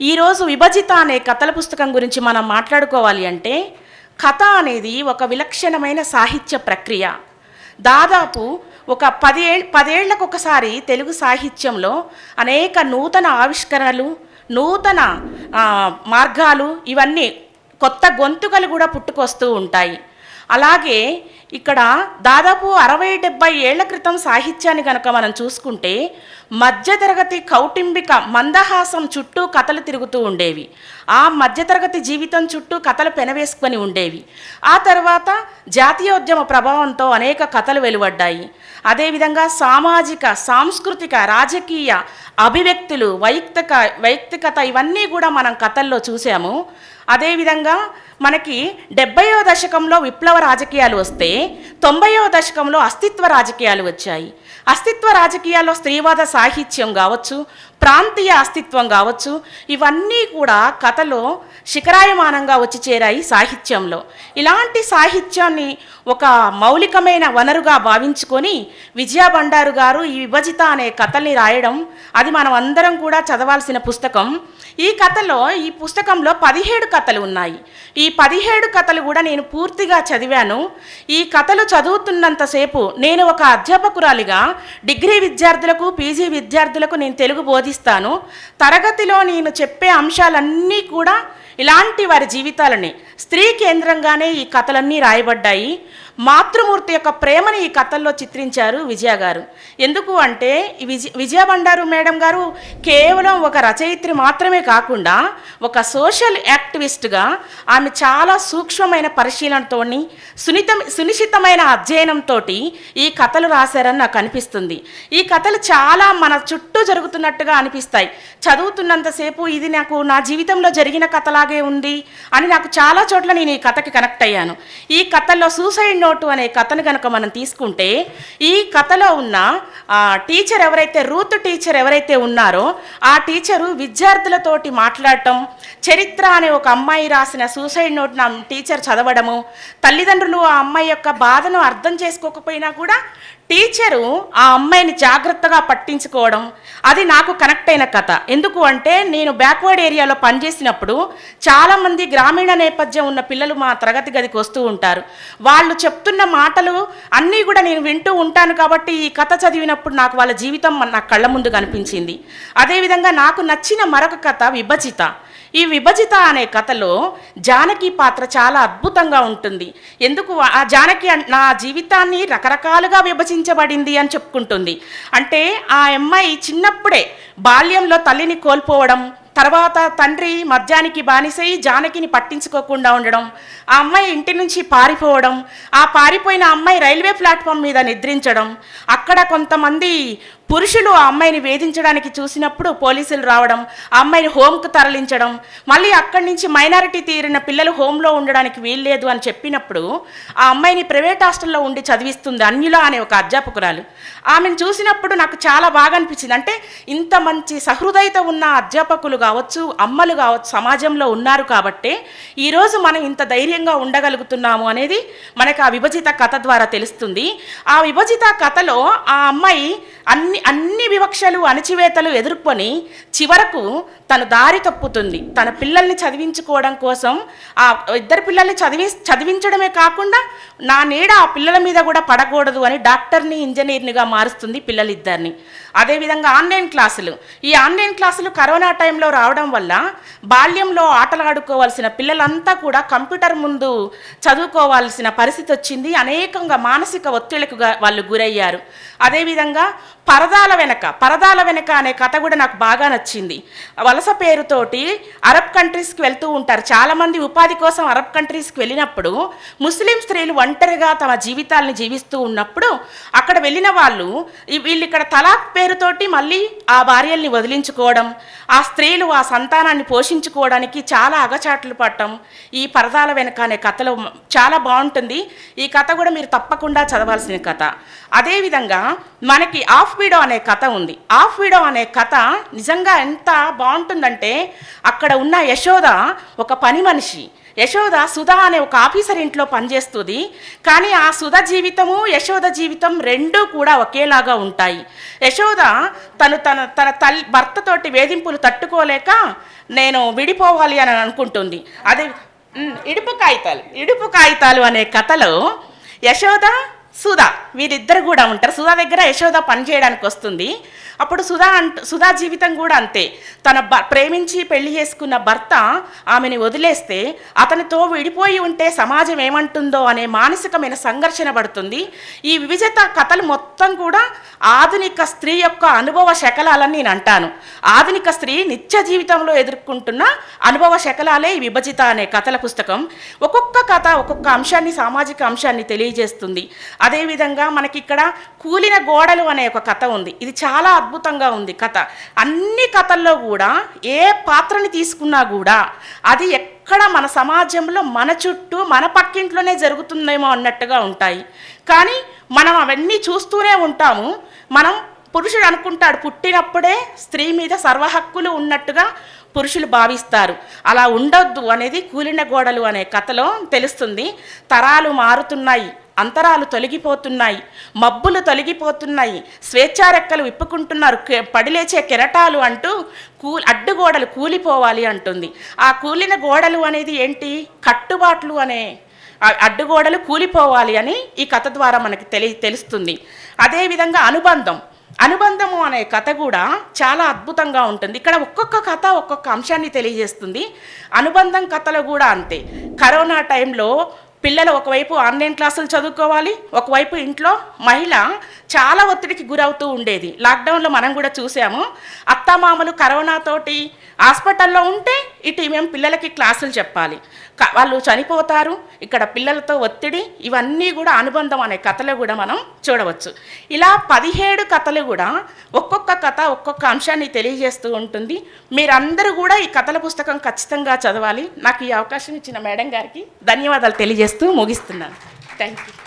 ఈరోజు విభజిత అనే కథల పుస్తకం గురించి మనం మాట్లాడుకోవాలి అంటే కథ అనేది ఒక విలక్షణమైన సాహిత్య ప్రక్రియ. దాదాపు ఒక పదే పదేళ్ళకు ఒకసారి తెలుగు సాహిత్యంలో అనేక నూతన ఆవిష్కరణలు నూతన మార్గాలు ఇవన్నీ కొత్త గొంతుకలు కూడా పుట్టుకొస్తూ ఉంటాయి. అలాగే ఇక్కడ దాదాపు అరవై డెబ్బై ఏళ్ళ క్రితం సాహిత్యాన్ని కనుక మనం చూసుకుంటే మధ్యతరగతి కౌటుంబిక మందహాసం చుట్టూ కథలు తిరుగుతూ ఉండేవి. ఆ మధ్యతరగతి జీవితం చుట్టూ కథలు పెనవేసుకొని ఉండేవి. ఆ తర్వాత జాతీయోద్యమ ప్రభావంతో అనేక కథలు వెలువడ్డాయి. అదేవిధంగా సామాజిక సాంస్కృతిక రాజకీయ అభివ్యక్తులు వైయక్తిక వైయక్తికత ఇవన్నీ కూడా మనం కథల్లో చూసాము అదేవిధంగా మనకి డెబ్బయో దశకంలో విప్లవ రాజకీయాలు వస్తే తొంభైవ దశకంలో అస్తిత్వ రాజకీయాలు వచ్చాయి. అస్తిత్వ రాజకీయాల్లో స్త్రీవాద సాహిత్యం కావచ్చు ప్రాంతీయ అస్తిత్వం కావచ్చు ఇవన్నీ కూడా కథలో శిఖరాయమానంగా వచ్చి చేరాయి సాహిత్యంలో. ఇలాంటి సాహిత్యాన్ని ఒక మౌలికమైన వనరుగా భావించుకొని విజయ బండారు గారు ఈ విభజిత అనే కథల్ని రాయడం అది మనం అందరం కూడా చదవాల్సిన పుస్తకం. ఈ కథలో ఈ పుస్తకంలో పదిహేడు కథలు ఉన్నాయి. ఈ పదిహేడు కథలు కూడా నేను పూర్తిగా చదివాను. ఈ కథలు చదువుతున్నంతసేపు నేను ఒక అధ్యాపకురాలిగా డిగ్రీ విద్యార్థులకు పీజీ విద్యార్థులకు నేను తెలుగు బోధిస్తాను తరగతిలో నేను చెప్పే అంశాలన్నీ కూడా ఇలాంటి వారి జీవితాలని. స్త్రీ కేంద్రంగానే ఈ కథలన్నీ రాయబడ్డాయి. మాతృమూర్తి యొక్క ప్రేమని ఈ కథల్లో చిత్రించారు విజయ గారు. ఎందుకు అంటే విజయ విజయ బండారు మేడం గారు కేవలం ఒక రచయిత్రి మాత్రమే కాకుండా ఒక సోషల్ యాక్టివిస్ట్గా ఆమె చాలా సూక్ష్మమైన పరిశీలనతోని సునిత సునిశ్చితమైన అధ్యయనంతో ఈ కథలు రాశారని నాకు అనిపిస్తుంది. ఈ కథలు చాలా మన చుట్టూ జరుగుతున్నట్టుగా అనిపిస్తాయి. చదువుతున్నంతసేపు ఇది నాకు నా జీవితంలో జరిగిన కథలాగే ఉంది అని నాకు చాలా చోట్ల నేను ఈ కథకి కనెక్ట్ అయ్యాను. ఈ కథల్లో సూసైడ్ నోటు అనే కథను కనుక మనం తీసుకుంటే ఈ కథలో ఉన్న టీచర్ ఎవరైతే రూత్ టీచర్ ఎవరైతే ఉన్నారో ఆ టీచరు విద్యార్థులతోటి మాట్లాడటం చరిత్ర అనే ఒక అమ్మాయి రాసిన సూసైడ్ నోట్ నా టీచర్ చదవడము తల్లిదండ్రులు ఆ అమ్మాయి యొక్క బాధను అర్థం చేసుకోకపోయినా కూడా టీచరు ఆ అమ్మాయిని జాగ్రత్తగా పట్టించుకోవడం అది నాకు కనెక్ట్ అయిన కథ. ఎందుకు అంటే నేను బ్యాక్వర్డ్ ఏరియాలో పనిచేసినప్పుడు చాలామంది గ్రామీణ నేపథ్యం ఉన్న పిల్లలు మా తరగతి గదికి వస్తూ ఉంటారు. వాళ్ళు చెప్తున్న మాటలు అన్నీ కూడా నేను వింటూ ఉంటాను కాబట్టి ఈ కథ చదివినప్పుడు నాకు వాళ్ళ జీవితం నా కళ్ళ ముందు కనిపించింది. అదేవిధంగా నాకు నచ్చిన మరొక కథ విభజిత. ఈ విభజిత అనే కథలో జానకి పాత్ర చాలా అద్భుతంగా ఉంటుంది. ఎందుకు ఆ జానకి నా జీవితాన్ని రకరకాలుగా విభజించబడింది అని చెప్పుకుంటుంది. అంటే ఆ అమ్మాయి చిన్నప్పుడే బాల్యంలో తల్లిని కోల్పోవడం తర్వాత తండ్రి మద్యానికి బానిసై జానకిని పట్టించుకోకుండా ఉండడం ఆ అమ్మాయి ఇంటి నుంచి పారిపోవడం ఆ పారిపోయిన అమ్మాయి రైల్వే ప్లాట్ఫామ్ మీద నిద్రించడం అక్కడ కొంతమంది పురుషులు ఆ అమ్మాయిని వేధించడానికి చూసినప్పుడు పోలీసులు రావడం ఆ అమ్మాయిని హోమ్కు తరలించడం మళ్ళీ అక్కడి నుంచి మైనారిటీ తీరిన పిల్లలు హోమ్లో ఉండడానికి వీల్లేదు అని చెప్పినప్పుడు ఆ అమ్మాయిని ప్రైవేట్ హాస్టల్లో ఉండి చదివిస్తుంది అన్యుల అనే ఒక అధ్యాపకురాలు. ఆమెను చూసినప్పుడు నాకు చాలా బాగా అనిపించింది. అంటే ఇంత మంచి సహృదయత ఉన్న అధ్యాపకులుగా కావచ్చు అమ్మలు కావచ్చు సమాజంలో ఉన్నారు కాబట్టే ఈరోజు మనం ఇంత ధైర్యంగా ఉండగలుగుతున్నాము అనేది మనకు ఆ విభజిత కథ ద్వారా తెలుస్తుంది. ఆ విభజిత కథలో ఆ అమ్మాయి అన్ని అన్ని వివక్షలు అణచివేతలు ఎదుర్కొని చివరకు తను దారి తప్పుతుంది. తన పిల్లల్ని చదివించుకోవడం కోసం ఆ ఇద్దరు పిల్లల్ని చదివి చదివించడమే కాకుండా నా నీడ ఆ పిల్లల మీద కూడా పడకూడదు అని డాక్టర్ని ఇంజనీర్నిగా మారుస్తుంది పిల్లలిద్దరిని. అదేవిధంగా ఆన్లైన్ క్లాసులు. ఈ ఆన్లైన్ క్లాసులు కరోనా టైంలో రావడం వల్ల బాల్యంలో ఆటలాడుకోవాల్సిన పిల్లలంతా కూడా కంప్యూటర్ ముందు చదువుకోవాల్సిన పరిస్థితి వచ్చింది. అనేకంగా మానసిక ఒత్తిళ్ళకు వాళ్ళు గురయ్యారు. అదేవిధంగా పరదాల వెనక పరదాల వెనక అనే కథ కూడా నాకు బాగా నచ్చింది. వలస పేరుతోటి అరబ్ కంట్రీస్కి వెళ్తూ ఉంటారు. చాలామంది ఉపాధి కోసం అరబ్ కంట్రీస్కి వెళ్ళినప్పుడు ముస్లిం స్త్రీలు ఒంటరిగా తమ జీవితాలను జీవిస్తూ ఉన్నప్పుడు అక్కడ వెళ్ళిన వాళ్ళు వీళ్ళు ఇక్కడ తలాక్ పేరుతోటి మళ్ళీ ఆ భార్యల్ని వదిలించుకోవడం ఆ స్త్రీలు ఆ సంతానాన్ని పోషించుకోవడానికి చాలా అగచాట్లు పట్టడం ఈ పరదాల వెనక అనే కథలో చాలా బాగుంటుంది. ఈ కథ కూడా మీరు తప్పకుండా చదవాల్సిన కథ. అదేవిధంగా మనకి ఆఫ్ వీడో అనే కథ ఉంది. ఆఫ్ వీడో అనే కథ నిజంగా ఎంత బాగుంటుందంటే అక్కడ ఉన్న యశోద ఒక పని మనిషి. యశోద సుధా అనే ఒక ఆఫీసర్ ఇంట్లో పనిచేస్తుంది. కానీ ఆ సుధ జీవితము యశోద జీవితం రెండూ కూడా ఒకేలాగా ఉంటాయి. యశోద తను తన తన తల్లి భర్తతోటి వేధింపులు తట్టుకోలేక నేను విడిపోవాలి అని అనుకుంటుంది. అదే ఇడుపు కాగితాలు ఇడుపు కాగితాలు అనే కథలో యశోద సుధా వీరిద్దరు కూడా ఉంటారు. సుధా దగ్గర యశోద పని చేయడానికి వస్తుంది. అప్పుడు సుధా అంట సుధా జీవితం కూడా అంతే. తన భ ప్రేమించి పెళ్ళి చేసుకున్న భర్త ఆమెని వదిలేస్తే అతనితో విడిపోయి ఉంటే సమాజం ఏమంటుందో అనే మానసికమైన సంఘర్షణ పడుతుంది. ఈ వివిజత కథలు మొత్తం కూడా ఆధునిక స్త్రీ యొక్క అనుభవ శకలాలని నేను అంటాను. ఆధునిక స్త్రీ నిత్య జీవితంలో ఎదుర్కొంటున్న అనుభవ శకలాలే ఈ విభజిత అనే కథల పుస్తకం. ఒక్కొక్క కథ ఒక్కొక్క అంశాన్ని సామాజిక అంశాన్ని తెలియజేస్తుంది. అదేవిధంగా మనకి ఇక్కడ కూలిన గోడలు అనే ఒక కథ ఉంది. ఇది చాలా అద్భుతంగా ఉంది కథ. అన్ని కథల్లో కూడా ఏ పాత్రని తీసుకున్నా కూడా అది ఎక్కడ మన సమాజంలో మన చుట్టూ మన పక్కింట్లోనే జరుగుతుందేమో అన్నట్టుగా ఉంటాయి. కానీ మనం అవన్నీ చూస్తూనే ఉంటాము. మనం పురుషుడు అనుకుంటాడు పుట్టినప్పుడే స్త్రీ మీద సర్వ హక్కులు ఉన్నట్టుగా పురుషులు భావిస్తారు. అలా ఉండొద్దు అనేది కూలిన గోడలు అనే కథలో తెలుస్తుంది. తరాలు మారుతున్నాయి. అంతరాలు తొలగిపోతున్నాయి మబ్బులు తొలగిపోతున్నాయి స్వేచ్ఛారెక్కలు విప్పుకుంటున్నారు కె- పడిలేచే కెరటాలు అంటూ కూ అడ్డుగోడలు కూలిపోవాలి అంటుంది. ఆ కూలిన గోడలు అనేది ఏంటి? కట్టుబాట్లు అనే అడ్డుగోడలు కూలిపోవాలి అని ఈ కథ ద్వారా మనకి తెలి తెలుస్తుంది. అదేవిధంగా అనుబంధం. అనుబంధము అనే కథ కూడా చాలా అద్భుతంగా ఉంటుంది. ఇక్కడ ఒక్కొక్క కథ ఒక్కొక్క అంశాన్ని తెలియజేస్తుంది. అనుబంధం కథలో కూడా అంతే. కరోనా టైంలో పిల్లలు ఒకవైపు ఆన్లైన్ క్లాసులు చదువుకోవాలి ఒకవైపు ఇంట్లో మహిళ చాలా ఒత్తిడికి గురవుతూ ఉండేది. లాక్డౌన్లో మనం కూడా చూసాము. అత్తమామలు కరోనాతోటి హాస్పిటల్లో ఉంటే ఇటు మేము పిల్లలకి క్లాసులు చెప్పాలి. వాళ్ళు చనిపోతారు ఇక్కడ పిల్లలతో ఒత్తిడి ఇవన్నీ కూడా అనుబంధం అనే కథలు కూడా మనం చూడవచ్చు. ఇలా పదిహేడు కథలు కూడా ఒక్కొక్క కథ ఒక్కొక్క అంశాన్ని తెలియజేస్తూ ఉంటుంది. మీరందరూ కూడా ఈ కథల పుస్తకం ఖచ్చితంగా చదవాలి. నాకు ఈ అవకాశం ఇచ్చిన మేడం గారికి ధన్యవాదాలు తెలియజేస్తూ ముగిస్తున్నాను. Thank you